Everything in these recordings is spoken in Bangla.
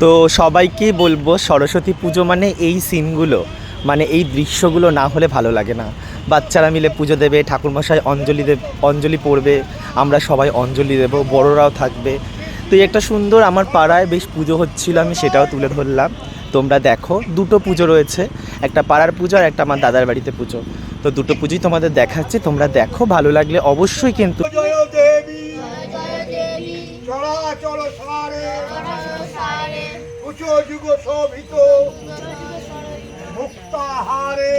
তো সবাইকেই বলব সরস্বতী পুজো মানে এই সিনগুলো মানে এই দৃশ্যগুলো না হলে ভালো লাগে না। বাচ্চারা মিলে পুজো দেবে, ঠাকুরমশাই অঞ্জলি দেব অঞ্জলি পড়বে, আমরা সবাই অঞ্জলি দেব, বড়রাও থাকবে। তো এই একটা সুন্দর আমার পাড়ায় বেশ পুজো হচ্ছিল, আমি সেটাও তুলে ধরলাম। তোমরা দেখো, দুটো পুজো রয়েছে, একটা পাড়ার পুজো আর একটা আমার দাদার বাড়িতে পুজো। তো দুটো পুজোই তোমাদের দেখাচ্ছি, তোমরা দেখো, ভালো লাগলে অবশ্যই কিন্তু সারে। উচ্চ যুগ শোভিত। মুক্তাহারে।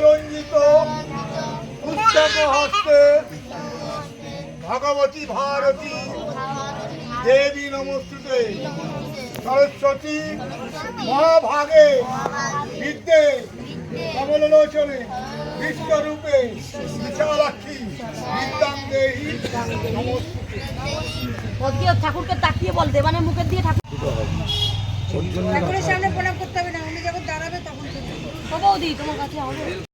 রঞ্জিত। পুস্তক হস্তে। ভগবতী ভারতী। দেবী নমস্তুতে। সরস্বতী মহাভাগে। বিদ্যে। কমলোচনে। বিশ্বরূপে বিশালাক্ষী বিদ্যাং দেহি নমস্তুতে ঠাকুরকে তাকিয়ে বল দেবানের মুখের দিয়ে ঠাকুর ঠাকুরের সামনে প্রণাম করতে হবে না উনি যখন দাঁড়াবে তখন। বৌদি তোমার কাছে হবে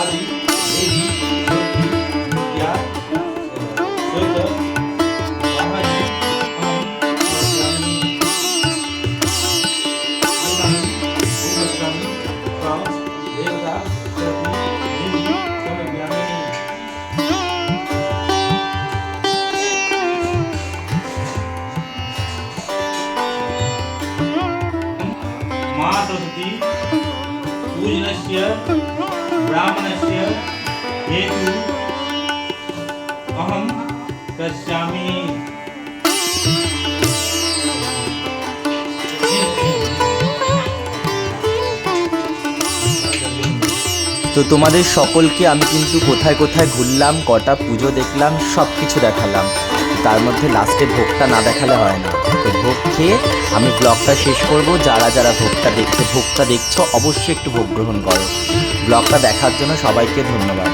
आदि। देवी या श्वेत माँ सरस्वती पूजन से ब्राह्मणस्य हेतु अहं पश्यामि তো তোমাদের সকলকে আমি কিন্তু কোথায় কোথায় ঘুরলাম কটা পুজো দেখলাম সব কিছু দেখালাম তার মধ্যে লাস্টে ভোগটা না দেখালে হয় না তো ভোগ খেয়ে আমি ব্লগটা শেষ করব যারা যারা ভোগটা দেখছে ভোগটা দেখছো অবশ্যই একটু ভোগ গ্রহণ করো ব্লগটা দেখার জন্য সবাইকে ধন্যবাদ।